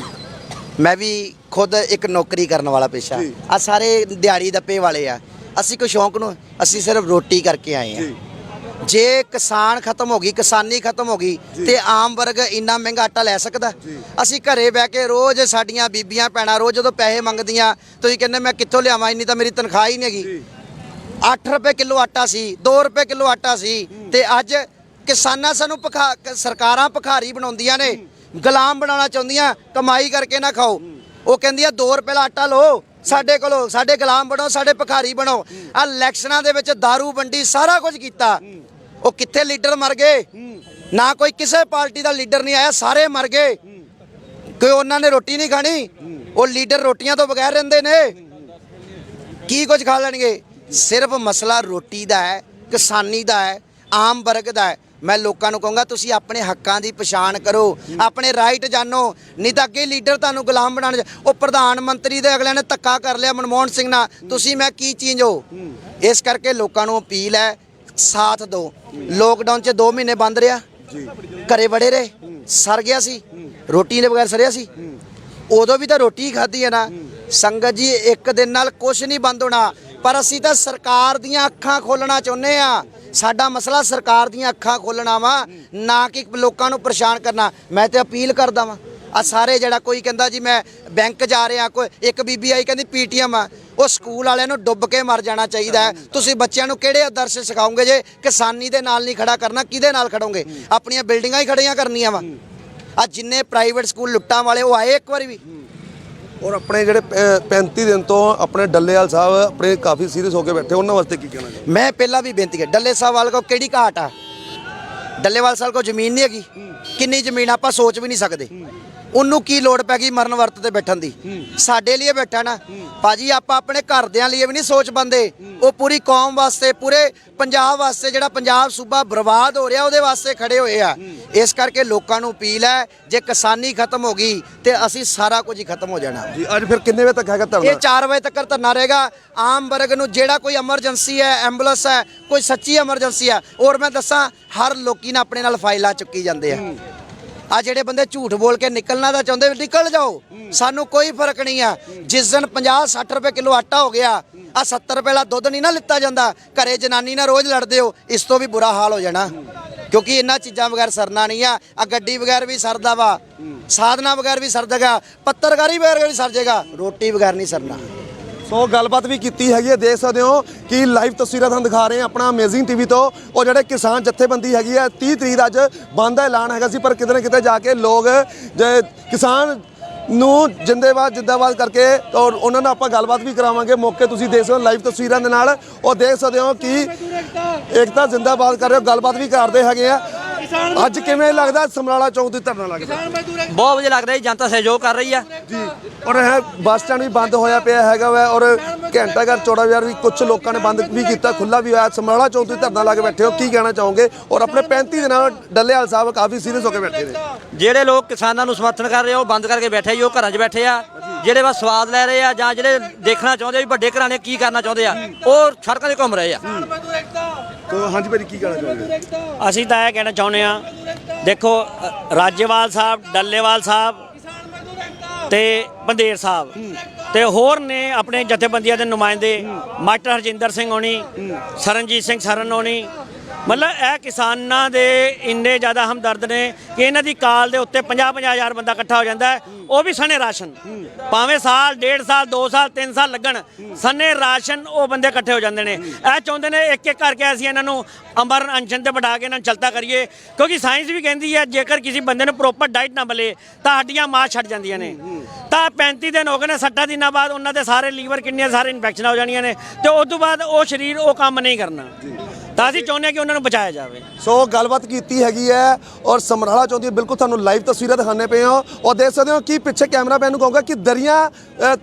ਮੈਂ ਵੀ ਖੁਦ ਇੱਕ ਨੌਕਰੀ ਕਰਨ ਵਾਲਾ ਪੇਸ਼ਾ। ਜੀ। ਆ ਸਾਰੇ ਦਿਹਾੜੀ ਦੱਪੇ ਵਾਲੇ ਆ। ਅਸੀਂ ਕੋਈ ਸ਼ੌਂਕ ਨੂੰ ਅਸੀਂ ਸਿਰਫ ਰੋਟੀ ਕਰਕੇ ਆਏ ਆ ਜੀ। ਕਿਸਾਨ ਖਤਮ ਹੋ ਗਈ ਕਿਸਾਨੀ ਖਤਮ ਹੋ ਗਈ ਤੇ ਆਮ ਵਰਗ ਇੰਨਾ ਮਹਿੰਗਾ ਆਟਾ ਲੈ ਸਕਦਾ? ਅਸੀਂ ਘਰੇ ਬਹਿ ਕੇ ਰੋਜ਼ ਸਾਡੀਆਂ ਬੀਬੀਆਂ ਭੈਣਾਂ ਰੋਜ਼ ਜਦੋਂ ਪੈਸੇ ਮੰਗਦੀਆਂ ਤੁਸੀਂ ਕਹਿੰਦੇ ਮੈਂ ਕਿੱਥੋਂ ਲਿਆਵਾਂ ਇੰਨੀ ਤਾਂ ਮੇਰੀ ਤਨਖਾਹ ਹੀ ਨਹੀਂ ਹੈਗੀ। 8 ਰੁਪਏ ਕਿਲੋ ਆਟਾ ਸੀ 2 ਰੁਪਏ ਕਿਲੋ ਆਟਾ ਸੀ ਤੇ ਅੱਜ ਕਿਸਾਨਾਂ ਸਾਨੂੰ ਭਖਾ ਸਰਕਾਰਾਂ ਭਖਾਰੀ ਬਣਾਉਂਦੀਆਂ ਨੇ ਗੁਲਾਮ ਬਣਾਉਣਾ ਚਾਹੁੰਦੀਆਂ ਕਮਾਈ ਕਰਕੇ ਨਾ ਖਾਓ। ਉਹ ਕਹਿੰਦੀਆਂ 2 ਰੁਪਏ ਦਾ ਆਟਾ ਲਓ ਸਾਡੇ ਕੋਲੋਂ, ਸਾਡੇ ਗੁਲਾਮ ਬਣੋ, ਸਾਡੇ ਭਿਖਾਰੀ ਬਣੋ। ਆ ਇਲੈਕਸ਼ਨਾਂ ਦੇ ਵਿੱਚ दारू, ਵੰਡੀ ਸਾਰਾ ਕੁਝ ਕੀਤਾ। ਉਹ ਕਿੱਥੇ ਲੀਡਰ ਮਰ ਗਏ? ਨਾ ਕੋਈ ਕਿਸੇ ਪਾਰਟੀ ਦਾ ਲੀਡਰ ਨਹੀਂ ਆਇਆ, ਸਾਰੇ ਮਰ ਗਏ। ਕੋਈ ਉਹਨਾਂ ਨੇ ਰੋਟੀ ਨਹੀਂ ਖਾਣੀ? ਉਹ ਲੀਡਰ ਰੋਟੀਆਂ ਤੋਂ ਬਗੈਰ ਰਹਿੰਦੇ ਨੇ। ਕੀ ਕੁਝ ਖਾ ਲੈਣਗੇ? ਸਿਰਫ ਮਸਲਾ ਰੋਟੀ ਦਾ ਹੈ, ਕਿਸਾਨੀ ਦਾ ਹੈ, ਆਮ ਵਰਗ ਦਾ ਹੈ। ਮੈਂ ਲੋਕਾਂ ਨੂੰ ਕਹੂੰਗਾ ਤੁਸੀਂ ਆਪਣੇ ਹੱਕਾਂ ਦੀ ਪਛਾਣ ਕਰੋ ਆਪਣੇ ਰਾਈਟ ਜਾਣੋ ਨਹੀਂ ਤਾਂ ਅੱਗੇ ਲੀਡਰ ਤੁਹਾਨੂੰ ਗੁਲਾਮ ਬਣਾਉਣ ਉਹ ਪ੍ਰਧਾਨ ਮੰਤਰੀ ਦੇ ਅਗਲਿਆਂ ਨੇ ਧੱਕਾ ਕਰ ਲਿਆ ਮਨਮੋਹਨ ਸਿੰਘ ਨਾਲ। ਤੁਸੀਂ ਮੈਂ ਕੀ ਚੀਜ਼ ਹੋ? ਇਸ ਕਰਕੇ ਲੋਕਾਂ ਨੂੰ ਅਪੀਲ ਹੈ ਸਾਥ ਦਿਓ। ਲੋਕਡਾਊਨ 'ਚ 2 ਮਹੀਨੇ ਬੰਦ ਰਿਹਾ। ਘਰੇ ਬੜੇ ਰਹੇ। ਸਰ ਗਿਆ ਸੀ। ਰੋਟੀ ਦੇ ਬਗੈਰ ਸਰਿਆ ਸੀ। ਉਦੋਂ ਵੀ ਤਾਂ ਰੋਟੀ ਖਾਧੀ ਹੈ ਨਾ। ਸੰਗਤ ਜੀ ਇੱਕ ਦਿਨ ਨਾਲ ਕੁਝ ਨਹੀਂ ਬੰਦ ਹੋਣਾ। ਪਰ ਅਸੀਂ ਤਾਂ ਸਰਕਾਰ ਦੀਆਂ ਅੱਖਾਂ ਖੋਲਣਾ ਚਾਹੁੰਦੇ ਆ ਸਾਡਾ ਮਸਲਾ ਸਰਕਾਰ ਦੀਆਂ ਅੱਖਾਂ ਖੋਲਣਾ ਵਾ, ਨਾ ਕਿ ਲੋਕਾਂ ਨੂੰ ਪਰੇਸ਼ਾਨ ਕਰਨਾ। ਮੈਂ ਤੇ ਅਪੀਲ ਕਰਦਾ ਵਾਂ। ਆ ਸਾਰੇ ਜਿਹੜਾ ਕੋਈ ਕਹਿੰਦਾ ਜੀ ਮੈਂ ਬੈਂਕ ਜਾ ਰਿਹਾ, ਕੋਈ ਇੱਕ ਬੀਬੀ ਆਈ ਕਹਿੰਦੀ ਪੀਟੀਐਮ ਆ, ਉਹ ਸਕੂਲ ਵਾਲਿਆਂ ਨੂੰ ਡੁੱਬ ਕੇ ਮਰ ਜਾਣਾ ਚਾਹੀਦਾ ਹੈ। ਤੁਸੀਂ ਬੱਚਿਆਂ ਨੂੰ ਕਿਹੜੇ ਆਦਰਸ਼ ਸਿਖਾਓਗੇ ਜੇ ਕਿਸਾਨੀ ਦੇ ਨਾਲ ਨਹੀਂ ਖੜਾ ਕਰਨਾ, ਕਿਹਦੇ ਨਾਲ ਖੜੋਗੇ? ਆਪਣੀਆਂ ਬਿਲਡਿੰਗਾਂ ਹੀ ਖੜੀਆਂ ਕਰਨੀਆਂ ਵਾ। ਆ ਜਿੰਨੇ ਪ੍ਰਾਈਵੇਟ ਸਕੂਲ ਲੁੱਟਾਂ ਵਾਲੇ, ਉਹ ਆਏ ਇੱਕ ਵਾਰੀ ਵੀ। ਔਰ ਆਪਣੇ ਜਿਹੜੇ ਅ, 35 ਦਿਨ ਤੋਂ ਆਪਣੇ ਡੱਲੇਵਾਲ ਸਾਹਿਬ ਆਪਣੇ ਕਾਫੀ ਸੀਰੀਅਸ ਹੋ ਕੇ ਬੈਠੇ ਉਹਨਾਂ ਵਾਸਤੇ ਕੀ ਕਹਿਣਾ ਚਾਹੁੰਦੇ ਮੈਂ ਪਹਿਲਾਂ ਵੀ ਬੇਨਤੀ ਕਰ ਡੱਲੇ ਸਾਹਿਬ ਵਾਲ ਕੋ ਕਿਹੜੀ ਘਾਟ ਆ? ਡੱਲੇਵਾਲ ਸਾਹਿਬ ਕੋ ਜ਼ਮੀਨ ਨਹੀਂ ਹੈਗੀ। ਕਿੰਨੀ ਜ਼ਮੀਨ ਆਪਾਂ ਸੋਚ ਵੀ ਨਹੀਂ ਸਕਦੇ। ਉਹਨੂੰ ਕੀ ਲੋੜ ਪੈ ਗਈ ਮਰਨ ਵਰਤ ਤੇ ਬੈਠਣ ਦੀ? ਸਾਡੇ ਲਈ ਬੈਠਾ ਨਾ। ਭਾਜੀ ਆਪਾਂ ਆਪਣੇ ਘਰਦਿਆਂ ਲਈ ਵੀ ਨਹੀਂ ਸੋਚ ਬੰਦੇ। ਉਹ ਪੂਰੀ ਕੌਮ ਵਾਸਤੇ ਪੂਰੇ ਪੰਜਾਬ ਵਾਸਤੇ ਜਿਹੜਾ ਪੰਜਾਬ ਸੂਬਾ ਬਰਬਾਦ ਹੋ ਰਿਹਾ ਉਹਦੇ ਵਾਸਤੇ ਖੜੇ ਹੋਏ ਆ। ਇਸ ਕਰਕੇ ਲੋਕਾਂ ਨੂੰ ਅਪੀਲ ਹੈ ਜੇ ਕਿਸਾਨੀ ਖਤਮ ਹੋ ਗਈ ਤੇ ਅਸੀਂ ਸਾਰਾ ਕੁਝ ਹੀ ਖਤਮ ਹੋ ਜਾਣਾ। ਜੀ ਅੱਜ ਫਿਰ ਕਿੰਨੇ ਵਜੇ ਤੱਕ ਹੈਗਾ ਧਰਨਾ? ਇਹ 4 ਵਜੇ ਤੱਕ ਧਰਨਾ ਰਹੇਗਾ। ਆਮ ਵਰਗ ਨੂੰ ਜਿਹੜਾ ਕੋਈ ਐਮਰਜੈਂਸੀ ਹੈ ਐਂਬੂਲੈਂਸ ਹੈ ਕੋਈ ਸੱਚੀ ਐਮਰਜੈਂਸੀ ਹੈ ਔਰ ਮੈਂ ਦੱਸਾਂ ਹਰ ਲੋਕੀ ਨਾ ਆਪਣੇ ਨਾਲ ਫਾਈਲਾਂ ਚੁੱਕੀ ਜਾਂਦੇ ਆ। ਆ ਜਿਹੜੇ ਬੰਦੇ ਝੂਠ ਬੋਲ ਕੇ ਨਿਕਲਣਾ ਤਾਂ ਚਾਹੁੰਦੇ ਨਿਕਲ ਜਾਓ। ਸਾਨੂੰ ਕੋਈ ਫ਼ਰਕ ਨਹੀਂ ਆ। ਜਿਸ ਦਿਨ 50 60 ਰੁਪਏ ਕਿਲੋ ਆਟਾ ਹੋ ਗਿਆ ਆ 70 ਰੁਪਏ ਵਾਲਾ ਦੁੱਧ ਨਹੀਂ ਨਾ ਲਿੱਤਾ ਜਾਂਦਾ। ਘਰੇ ਜਨਾਨੀ ਨਾਲ ਰੋਜ਼ ਲੜਦੇ ਹੋ, ਇਸ ਤੋਂ ਵੀ ਬੁਰਾ ਹਾਲ ਹੋ ਜਾਣਾ। ਕਿਉਂਕਿ ਇਹਨਾਂ ਚੀਜ਼ਾਂ ਬਗੈਰ ਸਰਨਾ ਨਹੀਂ ਆ। ਆ ਗੱਡੀ ਬਗੈਰ ਵੀ ਸਰਦਾ ਵਾ, ਸਾਧਨਾ ਬਗੈਰ ਵੀ ਸਰਦੇਗਾ ਪੱਤਰਕਾਰੀ ਬਗੈਰ ਵੀ ਸਰ ਜਾਏਗਾ ਰੋਟੀ ਬਗੈਰ ਨਹੀਂ ਸਰਨਾ। ਸੋ ਗੱਲਬਾਤ ਵੀ ਕੀਤੀ ਹੈਗੀ ਹੈ, ਦੇਖ ਸਕਦੇ ਹੋ ਕਿ ਲਾਈਵ ਤਸਵੀਰਾਂ ਤੁਹਾਨੂੰ ਦਿਖਾ ਰਹੇ ਹਾਂ ਆਪਣਾ ਅਮੇਜ਼ਿੰਗ ਟੀਵੀ ਤੋਂ। ਉਹ ਜਿਹੜੇ ਕਿਸਾਨ ਜਥੇਬੰਦੀ ਹੈਗੀ ਹੈ 30 ਤਰੀਕ ਦਾ ਅੱਜ ਬੰਦ ਦਾ ਐਲਾਨ ਹੈਗਾ ਸੀ, ਪਰ ਕਿਤੇ ਨਾ ਕਿਤੇ ਜਾ ਕੇ ਲੋਕ ਜੇ ਕਿਸਾਨ ਨੂੰ ਜਿੰਦੇਬਾਦ, ਜਿੰਦਾਬਾਦ ਕਰਕੇ ਔਰ ਉਹਨਾਂ ਨਾਲ ਆਪਾਂ ਗੱਲਬਾਤ ਵੀ ਕਰਾਵਾਂਗੇ। ਮੌਕੇ ਤੁਸੀਂ ਦੇਖ ਸਕਦੇ ਹੋ ਲਾਈਵ ਤਸਵੀਰਾਂ ਦੇ ਨਾਲ। ਉਹ ਦੇਖ ਸਕਦੇ ਹੋ ਕਿ ਏਕਤਾ ਜਿੰਦਾਬਾਦ ਕਰ ਰਹੇ ਹੋ, ਗੱਲਬਾਤ ਵੀ ਕਰਦੇ ਹੈਗੇ ਆ। ਅੱਜ ਕਿਵੇਂ ਲੱਗਦਾ? ਸਮਰਾਲਾ ਚੌਕ ਤੇ ਧਰਨਾ ਲੱਗਦਾ। ਬਹੁਤ ਵਧੀਆ ਲੱਗ ਰਿਹਾ ਜੀ ਜਨਤਾ ਸਹਿਯੋਗ ਕਰ ਰਹੀ ਆ। ਜੀ ਔਰ ਇਹ ਬੱਸ ਸਟੈਂਡ ਵੀ ਬੰਦ ਹੋਇਆ ਪਿਆ ਹੈਗਾ ਵਾ ਔਰ ਘੰਟਾ ਘਰ ਚੌੜਾ ਬਾਜ਼ਾਰ ਵੀ ਕੁਝ ਲੋਕਾਂ ਨੇ ਬੰਦ ਵੀ ਕੀਤਾ ਖੁੱਲਾ ਵੀ ਹੋਇਆ। ਸਮਰਾਲਾ ਚੌਂਕ ਤੇ ਧਰਨਾ ਲਾ ਕੇ ਬੈਠੇ ਹੋ ਕੀ ਕਹਿਣਾ ਚਾਹੋਗੇ? ਔਰ ਆਪਣੇ 35 ਦਿਨਾਂ ਡੱਲੇਵਾਲ ਸਾਹਿਬ ਕਾਫੀ ਸੀਰੀਅਸ ਹੋ ਕੇ ਬੈਠੇ ਨੇ। ਜਿਹੜੇ ਲੋਕ ਕਿਸਾਨਾਂ ਨੂੰ ਸਮਰਥਨ ਕਰ ਰਹੇ ਆ ਉਹ ਬੰਦ ਕਰਕੇ ਬੈਠੇ ਜੀ ਉਹ ਘਰਾਂ 'ਚ ਬੈਠੇ ਆ। ਜਿਹੜੇ ਬਸ ਸਵਾਦ ਲੈ ਰਹੇ ਆ ਜਾਂ ਜਿਹੜੇ ਦੇਖਣਾ ਚਾਹੁੰਦੇ ਆ ਵੀ ਵੱਡੇ ਘਰਾਂ ਨੇ ਕੀ ਕਰਨਾ ਚਾਹੁੰਦੇ ਆ ਉਹ ਸੜਕਾਂ 'ਤੇ ਘੁੰਮ ਰਹੇ ਆ। ਤੋ ਹਾਂਜੀ ਭਾਜੀ ਕੀ ਕਹਿਣਾ ਚਾਹੋਗੇ ਅਸੀਂ ਤਾਂ ਇਹ ਕਹਿਣਾ ਚਾਹੁੰਦੇ ਆ ਦੇਖੋ ਅ, ਰਾਜੇਵਾਲ ਸਾਹਿਬ ਡੱਲੇਵਾਲ ਸਾਹਿਬ ਤੇ ਬੰਦੇਰ ਸਾਹਿਬ ਤੇ ਹੋਰ ਨੇ ਆਪਣੇ ਜਥੇਬੰਦੀਆਂ ਦੇ ਨੁਮਾਇੰਦੇ ਮਾਸਟਰ ਹਰਜਿੰਦਰ ਸਿੰਘ ਹੋਣੀ ਸਰਨਜੀਤ ਸਿੰਘ ਸਰਨ ਹੋਣੀ ਮਤਲਬ ਇਹ ਕਿਸਾਨਾਂ ਦੇ ਇੰਨੇ ਜ਼ਿਆਦਾ ਹਮਦਰਦ ਨੇ ਕਿ ਇਹਨਾਂ ਦੀ ਕਾਲ ਦੇ ਉੱਤੇ 50 50 ਹਜ਼ਾਰ ਬੰਦਾ ਇਕੱਠਾ ਹੋ ਜਾਂਦਾ ਉਹ ਵੀ ਸਣੇ ਰਾਸ਼ਨ। ਭਾਵੇਂ ਸਾਲ, ਡੇਢ ਸਾਲ 2 ਸਾਲ 3 ਸਾਲ ਲੱਗਣ, ਸਣੇ ਰਾਸ਼ਨ ਉਹ ਬੰਦੇ ਇਕੱਠੇ ਹੋ ਜਾਂਦੇ ਨੇ। ਇਹ ਚਾਹੁੰਦੇ ਨੇ ਇੱਕ ਇੱਕ ਕਰਕੇ ਅਸੀਂ ਇਹਨਾਂ ਨੂੰ ਅਮਰਨ ਅਨਸ਼ਨ ਤੇ ਬਿਠਾ ਕੇ ਇਹਨਾਂ ਨੂੰ ਚਲਤਾ ਕਰੀਏ। ਕਿਉਂਕਿ ਸਾਇੰਸ ਵੀ ਕਹਿੰਦੀ ਹੈ, ਜੇਕਰ ਕਿਸੇ ਬੰਦੇ ਨੂੰ ਪ੍ਰੋਪਰ ਡਾਈਟ ਨਾ ਮਿਲੇ, ਤਾਂ ਹੱਡੀਆਂ ਮਾਂ ਛੱਡ ਜਾਂਦੀਆਂ ਨੇ। ਤਾਂ 35 ਦਿਨ ਹੋ ਗਏ ਨੇ 60 ਦਿਨਾਂ ਬਾਅਦ ਉਹਨਾਂ ਦੇ ਸਾਰੇ ਲੀਵਰ ਕਿੰਨੀਆਂ, ਸਾਰੇ ਇਨਫੈਕਸ਼ਨ ਹੋ ਜਾਣੀਆਂ ਨੇ। ਤੇ ਉਸ ਤੋਂ ਬਾਅਦ ਉਹ ਸਰੀਰ ਉਹ ਕੰਮ ਨਹੀਂ ਕਰਨਾ। ਤਾਂ ਅਸੀਂ ਚਾਹੁੰਦੇ ਹਾਂ ਕਿ ਉਹਨਾਂ ਨੂੰ ਬਚਾਇਆ ਜਾਵੇ। ਸੋ ਗੱਲਬਾਤ ਕੀਤੀ ਹੈਗੀ ਹੈ ਔਰ ਸਮਰਾਲਾ ਚੌਂਕ ਬਿਲਕੁਲ ਤੁਹਾਨੂੰ ਲਾਈਵ ਤਸਵੀਰਾਂ ਦਿਖਾਣੇ ਪਏ ਹੋ ਔਰ ਦੇਖ ਸਕਦੇ ਹੋ ਕਿ ਪਿੱਛੇ ਕੈਮਰਾਮੈਨ ਨੂੰ ਕਹੂੰਗਾ ਕਿ ਦਰੀਆਂ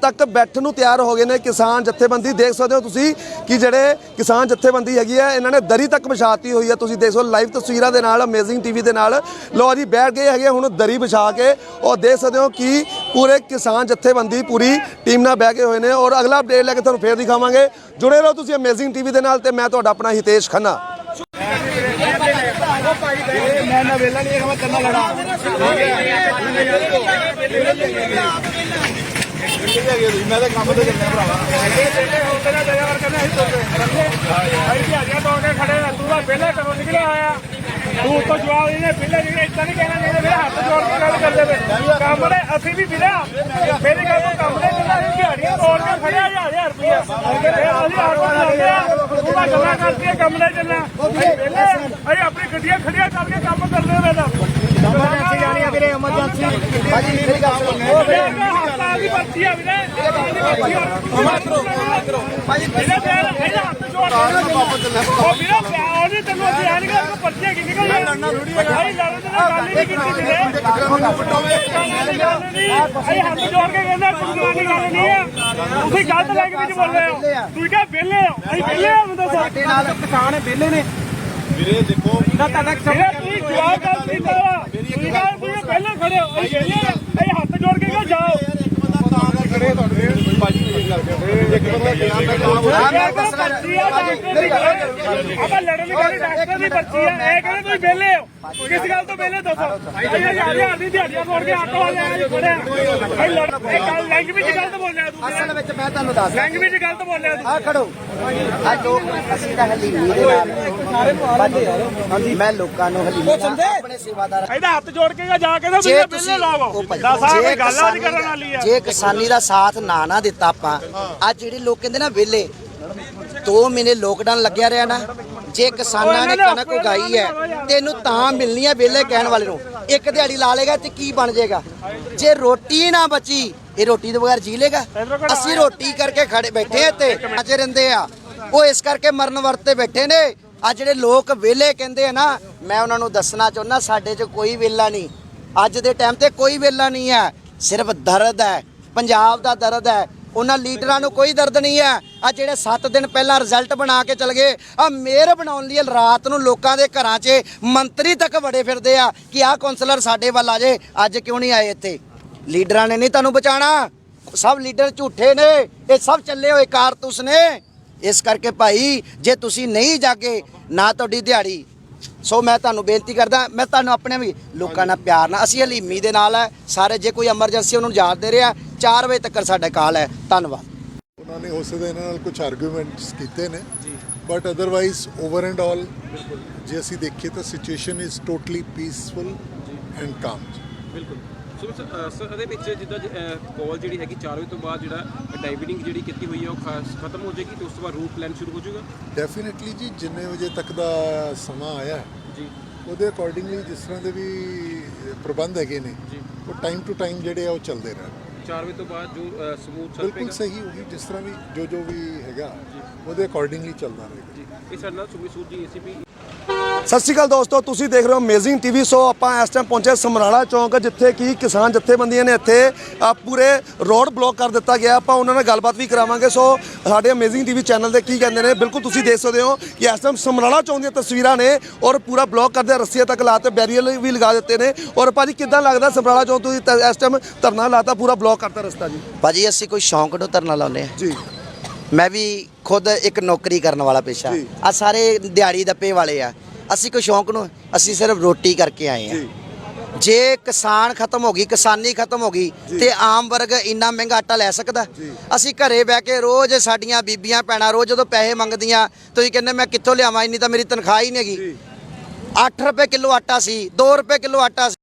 ਤੱਕ ਬੈਠਣ ਨੂੰ ਤਿਆਰ ਹੋ ਗਏ ਨੇ ਕਿਸਾਨ ਜਥੇਬੰਦੀ। ਦੇਖ ਸਕਦੇ ਹੋ ਤੁਸੀਂ ਕਿ ਜਿਹੜੇ ਕਿਸਾਨ ਜਥੇਬੰਦੀ ਹੈਗੀ ਹੈ, ਇਹਨਾਂ ਨੇ ਦਰੀ ਤੱਕ ਵਿਛਾਤੀ ਹੋਈ ਹੈ। ਤੁਸੀਂ ਦੇਖ ਸਕਦੇ ਲਾਈਵ ਤਸਵੀਰਾਂ ਦੇ ਨਾਲ ਅਮੇਜ਼ਿੰਗ ਟੀਵੀ ਦੇ ਨਾਲ। ਲੋ ਜੀ, ਬੈਠ ਗਏ ਹੈਗੇ ਹੁਣ ਦਰੀ ਵਿਛਾ ਕੇ ਔਰ ਦੇਖ ਸਕਦੇ ਹੋ ਕਿ ਪੂਰੇ ਕਿਸਾਨ ਜਥੇਬੰਦੀ ਪੂਰੀ ਟੀਮ ਨਾਲ ਬਹਿ ਕੇ ਹੋਏ ਨੇ ਔਰ ਅਗਲਾ ਅਪਡੇਟ ਲੈ ਕੇ ਤੁਹਾਨੂੰ ਫੇਰ ਦਿਖਾਵਾਂਗੇ। ਜੁੜੇ ਰਹੋ ਤੁਸੀਂ ਅਮੇਜ਼ਿੰਗ ਟੀਵੀ ਦੇ ਨਾਲ ਤੇ ਮੈਂ ਤੁਹਾਡਾ ਆਪਣਾ ਹਿਤੇਸ਼ ਖੰਨਾ। ਮੈਂ ਨਾ ਵੇਲਾ ਨਹੀਂ ਮੈਂ ਕੰਨਾ ਲੜਾ ਮੈਂ ਤਾਂ ਕੰਮ ਤੇ ਚੱਲਿਆ ਭਰਾਵਾ। ਤਾਂ ਪਹਿਲੇ ਕਰੋ ਨਿਕਲਿਆ ਆਇਆ ਤੂੰ ਤੋਂ ਜਵਾਬ ਇਹਨੇ ਪਹਿਲੇ ਜਿਹੜੇ ਇਦਾਂ ਨਹੀਂ ਕਹਿਣਾ ਨਹੀਂ ਮੇਰੇ ਹੱਥ ਜੋੜ ਕੇ ਗੱਲ ਕਰਦੇ ਪਏ। ਕੰਮ ਦੇ ਅਸੀਂ ਵੀ ਵੀਰਾ ਮੇਰੀ ਗੱਲ ਤੋਂ ਕੰਮ ਦੇ ਜਿੰਨਾ ਅਸੀਂ ਦਿਹਾੜੀਆਂ ਤੋੜ ਕੇ ਖੜਿਆ ਹਜ਼ਾਰ ਹਜ਼ਾਰ ਰੁਪਇਆ ਫਿਰ ਅਸੀਂ ਆਟੋ ਲਾਉਂਦੇ ਆ ਤਾਂ ਗੱਲਾਂ ਕਰਦੀ ਹੈ ਕੰਮ ਦੇ ਜਿੰਨਾ ਅਸੀਂ ਆਪਣੀ ਗੱਡੀਆਂ ਖੜੀਆਂ ਕਰਕੇ ਕੰਮ ਕਰਦੇ ਹੋਏ ਤਾਂ ਐਮਰਜੈਂਸੀ ਜਾਣੀ ਆ ਵੀਰੇ ਐਮਰਜੈਂਸੀ ਭਾਜੀ ਮੇਰੀ ਗੱਲ ਸੁਣੋ। ਆ ਵੀਰੇ। ਭਾਜੀ ਵੀਰੇ ਫੇਰ ਇਹਦਾ ਹੱਥ ਜੋੜ ਉਹ ਵੀਰੇ ਪਿਆਰ ਨਹੀਂ ਤੈਨੂੰ ਅਸੀਂ ਆਣ ਕੇ ਕੋ ਪਰਚੀ ਕੀ ਨਿਕਲ ਜਾਏ ਲੜਨਾ ਥੋੜੀ ਹੈ ਭਾਈ ਲੜਨ ਦੇ ਨਾਲ ਗੱਲ ਹੀ ਨਹੀਂ ਕੀਤੀ ਵੀਰੇ ਅਸੀਂ ਹੱਥ ਜੋੜ ਕੇ ਕਹਿੰਦਾ ਕੁਰਬਾਨੀ ਗੱਲ ਨਹੀਂ ਆ। ਤੁਸੀਂ ਗਲਤ ਲੈਂਗੁਏਜ ਬੋਲ ਰਹੇ ਹੋ। ਤੁਸੀਂ ਕਿਹਾ ਵਿਹਲੇ ਹੋ। ਅਸੀਂ ਵਿਹਲੇ ਹੋ ਮੈਨੂੰ ਦੱਸੋ ਸਾਡੇ ਨਾਲ ਕਿਸਾਨ ਵਿਹਲੇ ਨੇ। ਵੀਰੇ ਦੇਖੋ। ਨਾ ਤੁਹਾਡਾ ਤੁਸੀਂ ਜਵਾਬ ਕਰ ਦਿੱਤਾ ਵਾ। ਤੁਸੀਂ ਕਹਾਂ ਤੁਸੀਂ ਪਹਿਲਾਂ ਖੜੇ ਹੋ। ਅਸੀਂ ਵਿਹਲੇ ਆ ਅਸੀਂ ਹੱਥ ਜੋੜ ਕੇ ਕਿਉਂ ਜਾਓ? ਖੜੇ ਤੁਹਾਡੇ ਬਾਜੀ ਕਰਦੇ ਇੱਕ ਬੰਦਾ। ਆਪਾਂ ਲੜਨ ਦੀ ਗੱਲ ਡਾਕਟਰ ਦੀ ਪਰਚੀ ਆ। ਇਹ ਕਹਿੰਦੇ ਤੁਸੀਂ ਵਿਹਲੇ ਹੋ? ਕਿਸ ਗੱਲ ਤੋਂ ਵਿਹਲੇ ਦੱਸੋ? ਹਜ਼ਾਰ ਦੀ ਦਿਹਾੜੀਆਂ ਤੋੜ ਕੇ ਆਟੋ ਵਾਲੇ ਆਏ ਜੀ ਖੜੇ ਆ ਇਹ ਲੜ ਇਹ ਗੱਲ ਲੈਂਗੁਏਜ ਗਲਤ ਬੋਲਿਆ ਤੂੰ। ਅਸਲ ਵਿੱਚ ਮੈਂ ਤੁਹਾਨੂੰ ਦੱਸ ਲੈਂਗੁਏਜ ਗਲਤ ਬੋਲਿਆ ਤੂੰ। ਆ ਖੜੋ। ਆ ਲੋਕ ਅਸੀਂ ਤਾਂ ਹਲੀਮੀ ਦੇ ਨਾਲ। ਮੈਂ ਲੋਕਾਂ ਨੂੰ ਹਲੀਮੀ ਆਪਣੇ ਸੇਵਾਦਾਰ ਇਹਦਾ ਹੱਥ ਜੋੜ ਕੇ ਜਾ ਕੇ ਤੁਸੀਂ ਉਹ ਲਾਵੋ ਆ ਜੇ ਕੋਈ ਗੱਲ ਆ ਕਿਸਾਨੀ ਕਰਨ ਦਾ- ਵਾਲੀ ਆ। ਜੇ ਕਿਸਾਨੀ ਦਾ ਸਾਥ ਨਾ ਨਾ ਦਿੱਤਾ ਆਪਾਂ ਆ ਜਿਹੜੇ ਲੋਕ ਕਹਿੰਦੇ ਨਾ ਵਿਹਲੇ 2 ਮਹੀਨੇ ਲੋਕਡਾਊਨ ਲੱਗਿਆ ਰਿਹਾ ਨਾ। ਜੇ ਕਿਸਾਨਾਂ ਨੇ ਕਣਕ ਉਗਾਈ ਹੈ, ਤੈਨੂੰ ਤਾਂ ਮਿਲਣੀ ਹੈ ਵਿਹਲੇ ਕਹਿਣ ਵਾਲੇ ਨੂੰ। ਇੱਕ ਦਿਹਾੜੀ ਲਾ ਲੇਗਾ ਤੇ ਕੀ ਬਣ ਜਾਏਗਾ? ਜੇ ਰੋਟੀ ਨਾ ਬਚੀ, ਇਹ ਰੋਟੀ ਦੇ ਬਗੈਰ ਜੀ ਲੇਗਾ ਅਸੀਂ ਰੋਟੀ ਕਰਕੇ ਖੜੇ ਬੈਠੇ ਆ ਅੱਜ ਰਹਿੰਦੇ ਆ। ਉਹ ਇਸ ਕਰਕੇ ਮਰਨ ਵਰਤੇ ਬੈਠੇ ਨੇ। ਆ ਜਿਹੜੇ ਲੋਕ ਵਿਹਲੇ ਕਹਿੰਦੇ ਆ ਨਾ, ਮੈਂ ਉਹਨਾਂ ਨੂੰ ਦੱਸਣਾ ਚਾਹੁੰਦਾ ਸਾਡੇ 'ਚ ਕੋਈ ਵਿਹਲਾ ਨਹੀਂ। ਅੱਜ ਦੇ ਟਾਈਮ ਤੇ ਕੋਈ ਵੇਲਾ ਨਹੀਂ ਹੈ। ਸਿਰਫ ਦਰਦ ਹੈ, ਪੰਜਾਬ ਦਾ ਦਰਦ ਹੈ। ਉਹਨਾਂ ਲੀਡਰਾਂ ਨੂੰ ਕੋਈ ਦਰਦ ਨਹੀਂ ਹੈ। ਆ ਜਿਹੜੇ 7 ਦਿਨ ਪਹਿਲਾਂ ਰਿਜ਼ਲਟ ਬਣਾ ਕੇ ਚਲ ਗਏ ਆ ਮੇਅਰ ਬਣਾਉਣ ਲਈ ਰਾਤ ਨੂੰ ਲੋਕਾਂ ਦੇ ਘਰਾਂ 'ਚ ਮੰਤਰੀ ਤੱਕ ਵੜੇ ਫਿਰਦੇ ਆ ਕਿ ਆਹ ਕਾਉਂਸਲਰ ਸਾਡੇ ਵੱਲ ਆ ਜੇ, ਅੱਜ ਕਿਉਂ ਨਹੀਂ ਆਏ ਇੱਥੇ? ਲੀਡਰਾਂ ਨੇ ਨਹੀਂ ਤੁਹਾਨੂੰ ਬਚਾਣਾ ਸਭ ਲੀਡਰ ਝੂਠੇ ਨੇ, ਇਹ ਸਭ ਚੱਲੇ ਹੋਏ ਕਾਰਤੂਸ ਨੇ। ਇਸ ਕਰਕੇ ਭਾਈ, ਜੇ ਤੁਸੀਂ ਨਹੀਂ ਜਾਗੇ, ਨਾ ਤੁਹਾਡੀ ਦਿਹਾੜੀ। ਸੋ ਮੈਂ ਤੁਹਾਨੂੰ ਬੇਨਤੀ ਕਰਦਾ, ਮੈਂ ਤੁਹਾਨੂੰ ਆਪਣੇ ਵੀ ਲੋਕਾਂ ਨਾਲ ਪਿਆਰ ਨਾਲ, ਅਸੀਂ ਹਲੀਮੀ ਦੇ ਨਾਲ ਹੈ ਸਾਰੇ ਜੇ ਕੋਈ ਐਮਰਜੈਂਸੀ ਉਹਨਾਂ ਨੂੰ ਯਾਦ ਦੇ ਰਿਹਾ 4 ਵਜੇ ਤੱਕ ਸਾਡਾ ਕਾਲ ਹੈ। ਧੰਨਵਾਦ। ਉਹਨਾਂ ਨੇ ਹੋ ਸਕਦਾ ਇਹਨਾਂ ਨਾਲ ਕੁਝ ਆਰਗੂਮੈਂਟਸ ਕੀਤੇ ਨੇ। But otherwise over and all ਜੇ ਅਸੀਂ ਦੇਖੀਏ ਤਾਂ situation is totally peaceful and calm ਬਿਲਕੁਲ। ਸੋ ਸਰ ਇਹਦੇ ਵਿੱਚ ਜਿੱਦਾਂ ਕਾਲ ਜਿਹੜੀ ਹੈਗੀ 4 ਵਜੇ ਤੋਂ ਬਾਅਦ ਜਿਹੜਾ ਡਾਈਵਿੰਗ ਜਿਹੜੀ ਕੀਤੀ ਹੋਈ ਹੈ ਉਹ ਖਾਸ ਖਤਮ ਹੋ ਜਾਏਗੀ ਤੇ ਉਸ ਤੋਂ ਬਾਅਦ ਰੂਟ ਪਲਾਨ ਸ਼ੁਰੂ ਹੋ ਜਾਊਗਾ? ਡੈਫੀਨਿਟਲੀ ਜੀ ਜਿੰਨੇ ਵਜੇ ਤੱਕ ਦਾ ਸਮਾਂ ਆਇਆ ਜੀ। ਉਹਦੇ ਅਕੋਰਡਿੰਗਲੀ ਜਿਸ ਤਰ੍ਹਾਂ ਦੇ ਵੀ ਪ੍ਰਬੰਧ ਹੈਗੇ ਨੇ ਜੀ। ਉਹ ਟਾਈਮ ਟੂ ਟਾਈਮ ਜਿਹੜੇ ਆ ਉਹ ਚੱਲਦੇ ਰਹਿਣ। 4 ਵਜੇ ਤੋਂ ਬਾਅਦ ਜੋ ਸਮੂਥ ਚੱਲ ਬਿਲਕੁਲ ਸਹੀ ਹੋਗੀ ਜਿਸ ਤਰ੍ਹਾਂ ਵੀ ਜੋ ਜੋ ਵੀ ਹੈਗਾ ਉਹਦੇ ਅਕੋਰਡਿੰਗਲੀ ਚੱਲਦਾ ਰਹੇਗਾ। ਜੀ। ਇਹ ਸਾਡੇ ਨਾਲ ਸੁਮੀ ਸੂਦ ਜੀ ਏਸੀਪੀ ਸਤਿ ਸ਼੍ਰੀ ਅਕਾਲ ਦੋਸਤੋ ਤੁਸੀਂ ਦੇਖ ਰਹੇ ਹੋ ਅਮੇਜ਼ਿੰਗ ਟੀਵੀ ਸੋ ਆਪਾਂ ਇਸ ਟਾਈਮ ਪਹੁੰਚੇ ਸਮਰਾਲਾ ਚੌਂਕ ਜਿੱਥੇ ਕਿ ਕਿਸਾਨ ਜਥੇਬੰਦੀਆਂ ਨੇ ਇੱਥੇ ਅ, ਪੂਰੇ ਰੋਡ ਬਲੌਕ ਕਰ ਦਿੱਤਾ ਗਿਆ। ਆਪਾਂ ਉਹਨਾਂ ਨਾਲ ਗੱਲਬਾਤ ਵੀ ਕਰਾਵਾਂਗੇ। ਸੋ ਸਾਡੇ ਅਮੇਜ਼ਿੰਗ ਟੀਵੀ ਚੈਨਲ ਦੇ ਕੀ ਕਹਿੰਦੇ ਨੇ ਬਿਲਕੁਲ ਤੁਸੀਂ ਦੇਖ ਸਕਦੇ ਹੋ ਕਿ ਇਸ ਟਾਈਮ ਸਮਰਾਲਾ ਚੌਂਕ ਦੀਆਂ ਤਸਵੀਰਾਂ ਨੇ ਔਰ ਪੂਰਾ ਬਲੌਕ ਕਰਦੇ ਰੱਸੀਆਂ ਤੱਕ ਲਾਤੇ ਬੈਰੀਅਰ ਵੀ ਲਗਾ ਦਿੱਤੇ ਨੇ। ਔਰ ਭਾਜੀ ਕਿੱਦਾਂ ਲੱਗਦਾ ਸਮਰਾਲਾ ਚੌਂਕ ਤੁਸੀਂ ਤ- ਇਸ ਟਾਈਮ ਧਰਨਾ ਲਾਤਾ ਪੂਰਾ ਬਲੌਕ ਕਰਤਾ ਰਸਤਾ ਜੀ? ਭਾਜੀ ਅਸੀਂ ਕੋਈ ਸ਼ੌਂਕ ਨੂੰ ਧਰਨਾ ਲਾਉਂਦੇ ਆ ਜੀ। ਮੈਂ ਵੀ ਖੁਦ ਇੱਕ ਨੌਕਰੀ ਕਰਨ ਵਾਲਾ ਪੇਸ਼ਾ। ਜੀ। ਆ ਸਾਰੇ ਦਿਹਾੜੀ ਦੱਪੇ ਵਾਲੇ ਆ। ਅਸੀਂ ਕੋਈ ਸ਼ੌਂਕ ਨੂੰ ਅਸੀਂ ਸਿਰਫ ਰੋਟੀ ਕਰਕੇ ਆਏ ਆ ਜੇ। ਕਿਸਾਨ ਖਤਮ ਹੋ ਗਈ ਕਿਸਾਨੀ ਖਤਮ ਹੋ ਗਈ ਤੇ ਆਮ ਵਰਗ ਇੰਨਾ ਮਹਿੰਗਾ ਆਟਾ ਲੈ ਸਕਦਾ। ਅਸੀਂ ਘਰੇ ਬਹਿ ਕੇ ਰੋਜ਼ ਸਾਡੀਆਂ ਬੀਬੀਆਂ ਭੈਣਾਂ ਰੋਜ਼ ਜਦੋਂ ਪੈਸੇ ਮੰਗਦੀਆਂ ਤੁਸੀਂ ਕਹਿੰਦੇ ਮੈਂ ਕਿੱਥੋਂ ਲਿਆਵਾਂ ਇੰਨੀ ਤਾਂ ਮੇਰੀ ਤਨਖਾਹ ਹੀ ਨਹੀਂ ਹੈਗੀ। 8 ਰੁਪਏ ਕਿਲੋ ਆਟਾ ਸੀ 2 ਰੁਪਏ ਕਿਲੋ ਆਟਾ ਸੀ।